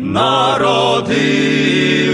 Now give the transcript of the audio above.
народився.